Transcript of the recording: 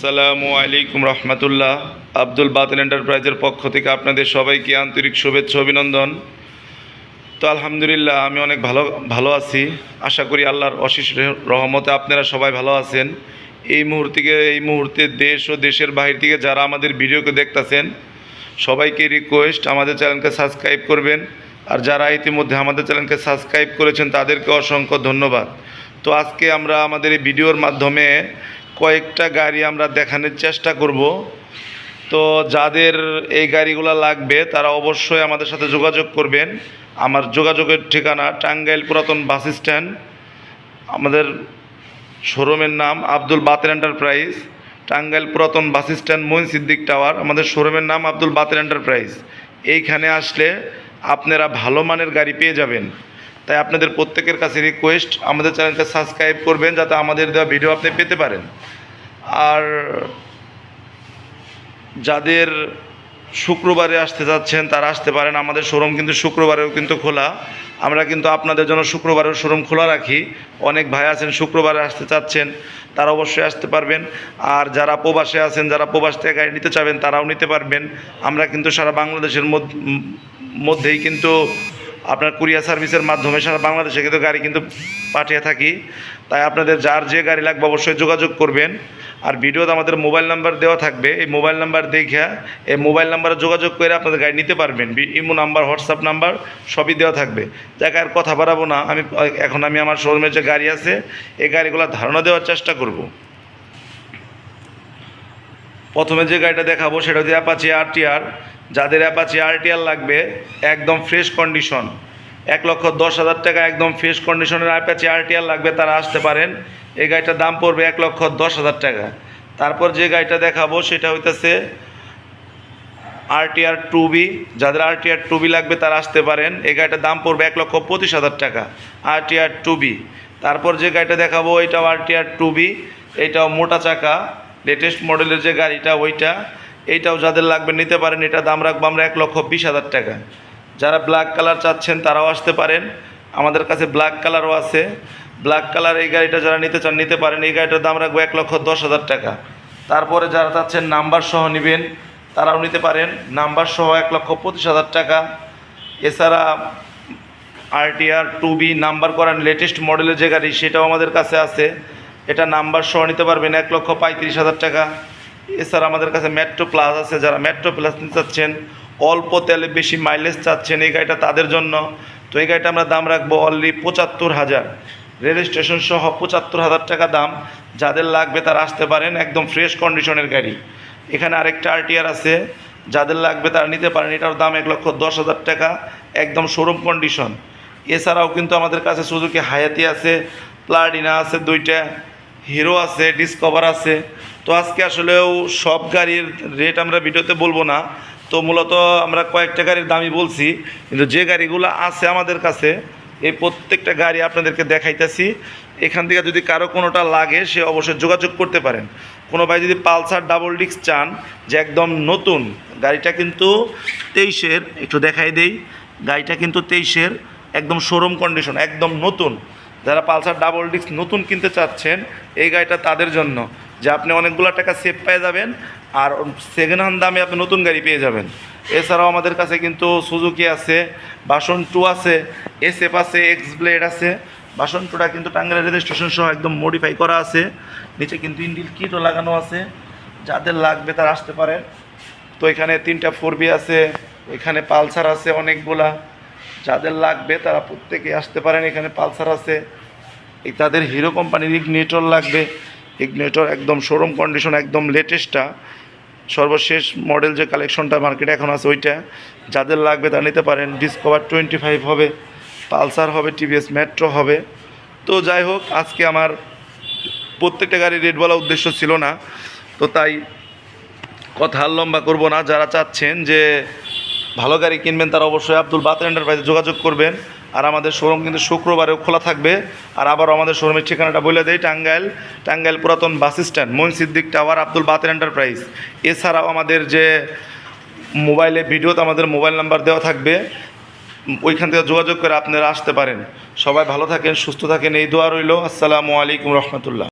আসসালামু আলাইকুম রহমতুল্লাহ। আব্দুল বাতিল এন্টারপ্রাইজের পক্ষ থেকে আপনাদের সবাইকে আন্তরিক শুভেচ্ছা, অভিনন্দন। তো আলহামদুলিল্লাহ, আমি অনেক ভালো ভালো আছি। আশা করি আল্লাহর অশেষ রহমতে আপনারা সবাই ভালো আছেন। এই মুহূর্তে এই মুহূর্তে দেশ ও দেশের বাইরে থেকে যারা আমাদের ভিডিওকে দেখতেছেন, সবাইকে রিকোয়েস্ট আমাদের চ্যানেলকে সাবস্ক্রাইব করবেন। আর যারা ইতিমধ্যে আমাদের চ্যানেলকে সাবস্ক্রাইব করেছেন, তাদেরকে অসংখ্য ধন্যবাদ। তো আজকে আমরা আমাদের এই ভিডিওর মাধ্যমে কয়েকটা গাড়ি আমরা দেখানোর চেষ্টা করব। তো যাদের এই গাড়িগুলো লাগবে, তারা অবশ্যই আমাদের সাথে যোগাযোগ করবেন। আমার যোগাযোগের ঠিকানা টাঙ্গাইল পুরাতন বাস স্ট্যান্ড। আমাদের শোরুমের নাম আব্দুল বাতের এন্টারপ্রাইজ। টাঙ্গাইল পুরাতন bus stand Moin Siddique tower. আমাদের শোরুমের নাম আব্দুল বাতের এন্টারপ্রাইজ। এইখানে আসলে আপনারা ভালো মানের গাড়ি পেয়ে যাবেন। তাই আপনাদের প্রত্যেকের কাছে রিকোয়েস্ট আমাদের চ্যানেলকে সাবস্ক্রাইব করবেন যাতে আমাদের দেওয়া ভিডিও আপনি পেতে পারেন। আর যাদের শুক্রবারে আসতে যাচ্ছেন, তারা আসতে পারেন। আমাদের শোরুম কিন্তু শুক্রবারেও কিন্তু খোলা। আমরা কিন্তু আপনাদের জন্য শুক্রবারেও শোরুম খোলা রাখি। অনেক ভাই আছেন, শুক্রবারে আসতে চাচ্ছেন, তারা অবশ্যই আসতে পারবেন। আর যারা প্রবাসে আছেন, যারা প্রবাস থেকে গাড়ি নিতে চাবেন, তারাও নিতে পারবেন। আমরা কিন্তু সারা বাংলাদেশের মধ্য- মধ্যেই কিন্তু আপনার কুরিয়ার সার্ভিসের মাধ্যমে সারা বাংলাদেশে কিন্তু গাড়ি কিন্তু পাঠিয়ে থাকি। তাই আপনাদের যার যে গাড়ি লাগবে অবশ্যই যোগাযোগ করবেন। আর ভিডিওতে আমাদের মোবাইল নাম্বার দেওয়া থাকবে। এই মোবাইল নাম্বার দেখে এই মোবাইল নাম্বারে যোগাযোগ করে আপনাদের গাড়ি নিতে পারবেন। ইমো নাম্বার, হোয়াটসঅ্যাপ নাম্বার সবই দেওয়া থাকবে। যাকে, আর কথা বাড়াবো না। আমি, এখন আমি আমার শোরুমের যে গাড়ি আছে, এই গাড়িগুলো ধারণা দেওয়ার চেষ্টা করব। প্রথমে যে গাড়িটা দেখাবো, সেটা হচ্ছে অ্যাপাচি আরটিআর যাদের অ্যাপাচি আরটিআর লাগবে, একদম ফ্রেশ কন্ডিশন এক লক্ষ দশ হাজার টাকা একদম ফ্রেশ কন্ডিশনের অ্যাপাচি আরটিআর লাগবে, তারা আসতে পারেন। এই গাড়িটার দাম পড়বে এক লক্ষ দশ হাজার টাকা। তারপর যে গাড়িটা দেখাবো, সেটা হইতেছে আরটিআর টু বি যাদের আরটিআর টু বি লাগবে, তারা আসতে পারেন। এই গাড়িটার দাম পড়বে এক লক্ষ পঁচিশ হাজার টাকা আরটিআর টু বি তারপর যে গাড়িটা দেখাবো, এটাও আরটিআর টু বি এটাও মোটা চাকা। লেটেস্ট মডেলের যে গাড়িটা, ওইটা এইটাও যাদের লাগবে নিতে পারেন, এটা দাম রাখব আমরা এক লক্ষ বিশ হাজার টাকা। যারা ব্ল্যাক কালার চাচ্ছেন তারাও আসতে পারেন। আমাদের কাছে ব্ল্যাক কালারও আছে। ব্ল্যাক কালার এই গাড়িটা যারা নিতে চান, নিতে পারেন। এই গাড়িটার দাম রাখব এক লক্ষ দশ হাজার টাকা। তারপরে যারা চাচ্ছেন নাম্বার সহ নেবেন, তারাও নিতে পারেন। নাম্বার সহ এক লক্ষ পঁচিশ হাজার টাকা। এছাড়া আরটিআর টু বি নাম্বার করার লেটেস্ট মডেলের যে গাড়ি, সেটাও আমাদের কাছে আছে। এটা নাম্বার সহ নিতে পারবেন এক লক্ষ পঁয়ত্রিশ হাজার টাকা। এছাড়া আমাদের কাছে মেট্রো প্লাস আছে, যারা মেট্রো প্লাস নিতে চাচ্ছেন, অল্প তেলে বেশি মাইলেজ চাচ্ছেন, এই গাড়িটা তাদের জন্য। তো এই গাড়িটা আমরা দাম রাখব অনলি পঁচাত্তর হাজার। রেল স্টেশন সহ পঁচাত্তর হাজার টাকা দাম। যাদের লাগবে তারা আসতে পারেন, একদম ফ্রেশ কন্ডিশনের গাড়ি। এখানে আরেকটা আরটিআর আছে। যাদের লাগবে তারা নিতে পারেন, এটার দাম এক লক্ষ দশ হাজার টাকা, একদম শোরুম কন্ডিশন এছাড়াও কিন্তু আমাদের কাছে সুজুকি হায়াতি আছে প্লাডিনা আছে দুইটা হিরো আছে ডিসকভার আছে। তো আজকে আসলেও সব গাড়ির রেট আমরা ভিডিওতে বলব না। তো মূলত আমরা কয়েকটা গাড়ির দামই বলছি, কিন্তু যে গাড়িগুলো আছে আমাদের কাছে, এই প্রত্যেকটা গাড়ি আপনাদেরকে দেখাইতেছি। এখান থেকে যদি কারও কোনোটা লাগে, সে অবশ্যই যোগাযোগ করতে পারেন। কোনো ভাই যদি পালসার ডাবল ডিস্ক চান, যে একদম নতুন, গাড়িটা কিন্তু তেইশের, একটু দেখাই দেই, গাড়িটা কিন্তু তেইশের, একদম শোরুম কন্ডিশন একদম নতুন। যারা পালসার ডাবল ডিস্ক নতুন কিনতে চাচ্ছেন, এই গাড়িটা তাদের জন্য। যে আপনি অনেকগুলো টাকা সেভ পেয়ে যাবেন আর সেকেন্ড হ্যান্ড দামে আপনি নতুন গাড়ি পেয়ে যাবেন। এছাড়াও আমাদের কাছে কিন্তু সুজুকি আছে, বাসন টু আছে এস এফ আছে এক্স ব্লেড আছে। বাসন টুটা কিন্তু টাঙ্গাইল রেজিস্ট্রেশন সহ একদম মডিফাই করা আছে। নিচে কিন্তু ইন্ডিল কিটও লাগানো আছে। যাদের লাগবে তারা আসতে পারে। তো এখানে তিনটা ফোর বি আছে, এখানে পালসার আছে অনেকগুলা। যাদের লাগবে তারা প্রত্যেকে আসতে পারেন, এখানে পালসার আছে। এই তাদের হিরো কোম্পানির ইগনেটর লাগবে। ইগনেটর একদম শোরুম কন্ডিশন একদম লেটেস্টটা সর্বশেষ মডেল যে কালেকশনটা মার্কেটে এখন আছে ওইটা। যাদের লাগবে তা নিতে পারেন। ডিসকভার টোয়েন্টি ফাইভ হবে পালসার হবে টিভিএস মেট্রো হবে। তো যাই হোক, আজকে আমার প্রত্যেকটা গাড়ির রেট বলা উদ্দেশ্য ছিল না। তো তাই কথা আর লম্বা করব না। যারা চাচ্ছেন যে ভালো গাড়ি কিনবেন, তারা অবশ্যই আব্দুল বাতের এন্টারপ্রাইজে যোগাযোগ করবেন। আর আমাদের শোরুম কিন্তু শুক্রবারেও খোলা থাকবে। আর আবার আমাদের শোরুমের ঠিকানাটা বলে দেয় টাঙ্গাইল টাঙ্গাইল পুরাতন bus stand Moin Siddique tower, Abdul Bater enterprise. এছাড়াও আমাদের যে মোবাইলে ভিডিওতে আমাদের মোবাইল নাম্বার দেওয়া থাকবে, ওইখান থেকে যোগাযোগ করে আপনারা আসতে পারেন। সবাই ভালো থাকেন, সুস্থ থাকেন, এই দোয়া রইল। আসসালামু আলাইকুম রহমতুল্লাহ।